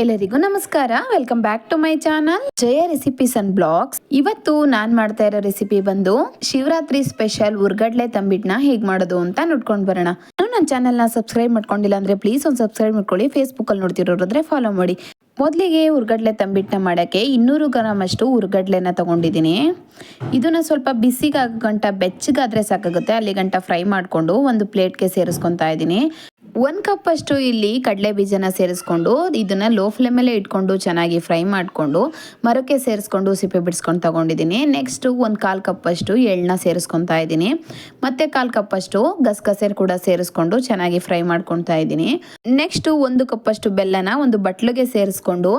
ಎಲ್ಲರಿಗೂ ನಮಸ್ಕಾರ. Welcome back to my channel Jaya recipes and blogs. ಇವತ್ತು ನಾನ್ ಮಾಡ್ತಾ ಇರೋ ರೆಸಿಪಿ ಬಂದು ಶಿವರಾತ್ರಿ ಸ್ಪೆಷಲ್ ಉರ್ಗಡ್ಲೆ ತಂಬಿಟ್ನ ಹೇಗ್ ಮಾಡೋದು ಅಂತ ನೋಡ್ಕೊಂಡ್ ಬರೋಣ. ನಾನು ನನ್ನ ಚಾನಲ್ನ ಸಬ್ಸ್ಕ್ರೈಬ್ ಮಾಡ್ಕೊಂಡಿಲ್ಲ ಅಂದ್ರೆ ಪ್ಲೀಸ್ ಒಂದು ಸಬ್ಸ್ಕ್ರೈಬ್ ಮಾಡ್ಕೊಳ್ಳಿ. ಫೇಸ್ಬುಕ್ ಅಲ್ಲಿ ನೋಡ್ತಿರೋದ್ರೆ ಫಾಲೋ ಮಾಡಿ. ಮೊದಲಿಗೆ ಉರ್ಗಡ್ಲೆ ತಂಬಿಟ್ನ ಮಾಡೋಕ್ಕೆ ಇನ್ನೂರು ಗ್ರಾಮ್ ಅಷ್ಟು ಉರ್ಗಡ್ಲೆನ ತಗೊಂಡಿದ್ದೀನಿ. ಇದನ್ನ ಸ್ವಲ್ಪ ಬಿಸಿಗಾಗ ಗಂಟ ಬೆಚ್ಚಗಾದ್ರೆ ಸಾಕಾಗುತ್ತೆ. ಅಲ್ಲಿ ಗಂಟ ಫ್ರೈ ಮಾಡಿಕೊಂಡು ಒಂದು ಪ್ಲೇಟ್ಗೆ ಸೇರಿಸ್ಕೊತಾ ಇದ್ದೀನಿ. ಒಂದು ಕಪ್ ಅಷ್ಟು ಇಲ್ಲಿ ಕಡಲೆ ಬೀಜನ ಸೇರಿಸ್ಕೊಂಡು ಇದನ್ನ ಲೋ ಫ್ಲೇಮಲ್ಲೇ ಇಟ್ಕೊಂಡು ಚೆನ್ನಾಗಿ ಫ್ರೈ ಮಾಡಿಕೊಂಡು ಮರಕ್ಕೆ ಸೇರಿಸ್ಕೊಂಡು ಸಿಪ್ಪೆ ಬಿಡಿಸ್ಕೊಂಡು ತಗೊಂಡಿದ್ದೀನಿ. ನೆಕ್ಸ್ಟ್ ಒಂದು ಕಾಲು ಕಪ್ ಅಷ್ಟು ಎಳ್ಳನ್ನ ಸೇರಿಸ್ಕೊತಾ ಇದ್ದೀನಿ. ಮತ್ತೆ ಕಾಲು ಕಪ್ ಅಷ್ಟು ಗಸಗಸೆ ಕೂಡ ಸೇರಿಸ್ಕೊಂಡು ಚೆನ್ನಾಗಿ ಫ್ರೈ ಮಾಡ್ಕೊತಾ ಇದ್ದೀನಿ. ನೆಕ್ಸ್ಟ್ ಒಂದು ಕಪ್ ಅಷ್ಟು ಬೆಲ್ಲನ ಒಂದು ಬಟ್ಲಿಗೆ ಸೇರಿಸ್ಕೊಂಡು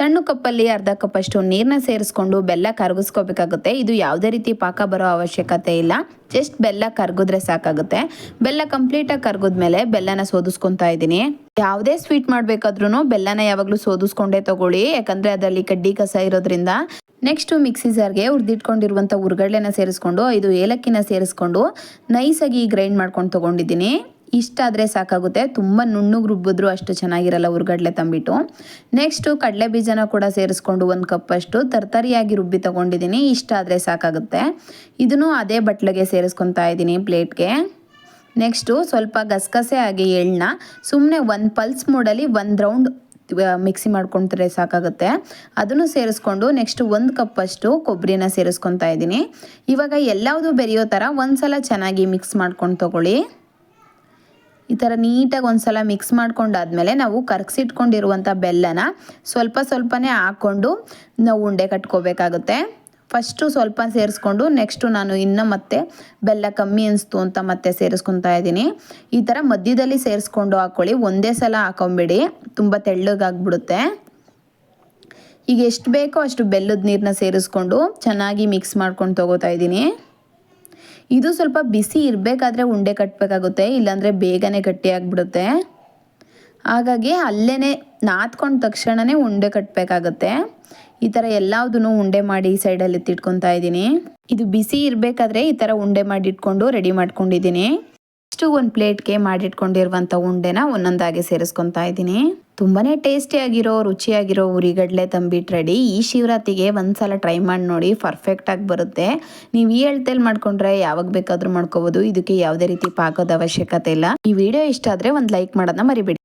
ಸಣ್ಣ ಕಪ್ಪಲ್ಲಿ ಅರ್ಧ ಕಪ್ ಅಷ್ಟು ನೀರನ್ನ ಸೇರಿಸ್ಕೊಂಡು ಬೆಲ್ಲ ಕರಗಿಸ್ಕೋಬೇಕಾಗುತ್ತೆ. ಇದು ಯಾವುದೇ ರೀತಿ ಪಾಕ ಬರೋ ಅವಶ್ಯಕತೆ ಇಲ್ಲ. ಜಸ್ಟ್ ಬೆಲ್ಲ ಕರ್ಗಿದ್ರೆ ಸಾಕಾಗುತ್ತೆ. ಬೆಲ್ಲ ಕಂಪ್ಲೀಟಾಗಿ ಕರ್ಗಿದ್ಮೇಲೆ ಬೆಲ್ಲನ ಸೋದಿಸ್ಕೊತಾ ಇದ್ದೀನಿ. ಯಾವುದೇ ಸ್ವೀಟ್ ಮಾಡಬೇಕಾದ್ರೂ ಬೆಲ್ಲನ ಯಾವಾಗಲೂ ಸೋದಿಸ್ಕೊಂಡೇ ತಗೊಳ್ಳಿ. ಯಾಕಂದರೆ ಅದರಲ್ಲಿ ಕಡ್ಡಿ ಕಸ ಇರೋದ್ರಿಂದ ನೆಕ್ಸ್ಟು ಮಿಕ್ಸಿ ಜಾರ್ಗೆ ಹುರಿದಿಟ್ಕೊಂಡಿರುವಂಥ ಸೇರಿಸ್ಕೊಂಡು, ಇದು ಏಲಕ್ಕಿನ ಸೇರಿಸ್ಕೊಂಡು, ನೈಸಾಗಿ ಗ್ರೈಂಡ್ ಮಾಡ್ಕೊಂಡು ತೊಗೊಂಡಿದ್ದೀನಿ. ಇಷ್ಟ ಆದರೆ ಸಾಕಾಗುತ್ತೆ. ತುಂಬ ನುಣ್ಣಗೆ ರುಬ್ಬಿದ್ರು ಅಷ್ಟು ಚೆನ್ನಾಗಿರಲ್ಲ ಉರ್ಗಡ್ಲೆ ತಂಬಿಟ್ಟು. ನೆಕ್ಸ್ಟು ಕಡಲೆ ಬೀಜನ ಕೂಡ ಸೇರಿಸ್ಕೊಂಡು ಒಂದು ಕಪ್ಪಷ್ಟು ತರ್ತರಿಯಾಗಿ ರುಬ್ಬಿ ತೊಗೊಂಡಿದ್ದೀನಿ ಇಷ್ಟ ಆದರೆ ಸಾಕಾಗುತ್ತೆ. ಇದನ್ನು ಅದೇ ಬಟ್ಲಿಗೆ ಸೇರಿಸ್ಕೊತಾ ಇದ್ದೀನಿ ಪ್ಲೇಟ್ಗೆ. ನೆಕ್ಸ್ಟು ಸ್ವಲ್ಪ ಗಸಗಸೆ ಆಗಿ ಎಳ್ಳನ್ನ ಸುಮ್ಮನೆ ಒಂದು ಪಲ್ಸ್ ಮೂಡಲ್ಲಿ ಒಂದು ರೌಂಡ್ ಮಿಕ್ಸಿ ಮಾಡ್ಕೊಂಡ್ರೆ ಸಾಕಾಗುತ್ತೆ. ಅದನ್ನು ಸೇರಿಸ್ಕೊಂಡು ನೆಕ್ಸ್ಟ್ ಒಂದು ಕಪ್ಪಷ್ಟು ಕೊಬ್ಬರಿನ ಸೇರಿಸ್ಕೊತಾ ಇದ್ದೀನಿ ಇವಾಗ ಎಲ್ಲವುದು ಬೆರೆಯೋ ಥರ ಒಂದ್ಸಲ ಚೆನ್ನಾಗಿ ಮಿಕ್ಸ್ ಮಾಡ್ಕೊಂಡು ತಗೊಳ್ಳಿ. ಈ ಥರ ನೀಟಾಗಿ ಒಂದ್ಸಲ ಮಿಕ್ಸ್ ಮಾಡ್ಕೊಂಡಾದ್ಮೇಲೆ ನಾವು ಕರ್ಗಿಸಿಟ್ಕೊಂಡಿರುವಂಥ ಬೆಲ್ಲನ ಸ್ವಲ್ಪ ಸ್ವಲ್ಪನೇ ಹಾಕ್ಕೊಂಡು ನಾವು ಉಂಡೆ ಕಟ್ಕೋಬೇಕಾಗುತ್ತೆ. ಫಸ್ಟು ಸ್ವಲ್ಪ ಸೇರಿಸ್ಕೊಂಡು ನೆಕ್ಸ್ಟು ನಾನು ಇನ್ನು ಮತ್ತೆ ಬೆಲ್ಲ ಕಮ್ಮಿ ಅನಿಸ್ತು ಅಂತ ಮತ್ತೆ ಸೇರಿಸ್ಕೊತಾ ಇದ್ದೀನಿ. ಈ ಥರ ಮಧ್ಯದಲ್ಲಿ ಸೇರಿಸ್ಕೊಂಡು ಹಾಕ್ಕೊಳ್ಳಿ. ಒಂದೇ ಸಲ ಹಾಕೊಂಬಿಡಿ. ತುಂಬ ತೆಳ್ಳಗಾಗ್ಬಿಡುತ್ತೆ. ಈಗ ಎಷ್ಟು ಬೇಕೋ ಅಷ್ಟು ಬೆಲ್ಲದ ನೀರನ್ನ ಸೇರಿಸ್ಕೊಂಡು ಚೆನ್ನಾಗಿ ಮಿಕ್ಸ್ ಮಾಡ್ಕೊಂಡು ತೊಗೋತಾ ಇದ್ದೀನಿ. ಇದು ಸ್ವಲ್ಪ ಬಿಸಿ ಇರಬೇಕಾದ್ರೆ ಉಂಡೆ ಕಟ್ಟಬೇಕಾಗುತ್ತೆ ಇಲ್ಲಾಂದರೆ ಬೇಗನೆ ಗಟ್ಟಿಯಾಗ್ಬಿಡುತ್ತೆ. ಹಾಗಾಗಿ ಅಲ್ಲೇ ನಾದ್ಕೊಂಡ ತಕ್ಷಣವೇ ಉಂಡೆ ಕಟ್ಟಬೇಕಾಗುತ್ತೆ ಈ ಥರ ಎಲ್ಲದನ್ನು ಉಂಡೆ ಮಾಡಿ ಸೈಡಲ್ಲಿ ಎತ್ತಿಟ್ಕೊತಾ ಇದ್ದೀನಿ. ಇದು ಬಿಸಿ ಇರಬೇಕಾದ್ರೆ ಈ ಥರ ಉಂಡೆ ಮಾಡಿ ಇಟ್ಕೊಂಡು ರೆಡಿ ಮಾಡ್ಕೊಂಡಿದ್ದೀನಿ. ಇಷ್ಟು ಒಂದು ಪ್ಲೇಟ್ಗೆ ಮಾಡಿಟ್ಕೊಂಡಿರುವಂಥ ಉಂಡೆನ ಒಂದೊಂದಾಗಿ ಸೇರಿಸ್ಕೊತಾ ಇದ್ದೀನಿ. ತುಂಬಾ ಟೇಸ್ಟಿಯಾಗಿರೋ ರುಚಿಯಾಗಿರೋ ಉರಿಗಡಲೆ ತಂಬಿಟ್ಟು ರೆಡಿ ಈ ಶಿವರಾತ್ರಿಗೆ ಒಂದ್ಸಲ ಟ್ರೈ ಮಾಡಿ ನೋಡಿ ಪರ್ಫೆಕ್ಟಾಗಿ ಬರುತ್ತೆ. ನೀವು ಈ ಎಳ್ತೇಲ್ ಮಾಡ್ಕೊಂಡ್ರೆ ಯಾವಾಗ ಬೇಕಾದರೂ ಮಾಡ್ಕೋಬೋದು. ಇದಕ್ಕೆ ಯಾವುದೇ ರೀತಿ ಪಾಕದ ಅವಶ್ಯಕತೆ ಇಲ್ಲ. ಈ ವಿಡಿಯೋ ಇಷ್ಟ ಆದರೆ ಒಂದು ಲೈಕ್ ಮಾಡೋದನ್ನ ಮರಿಬೇಡಿ.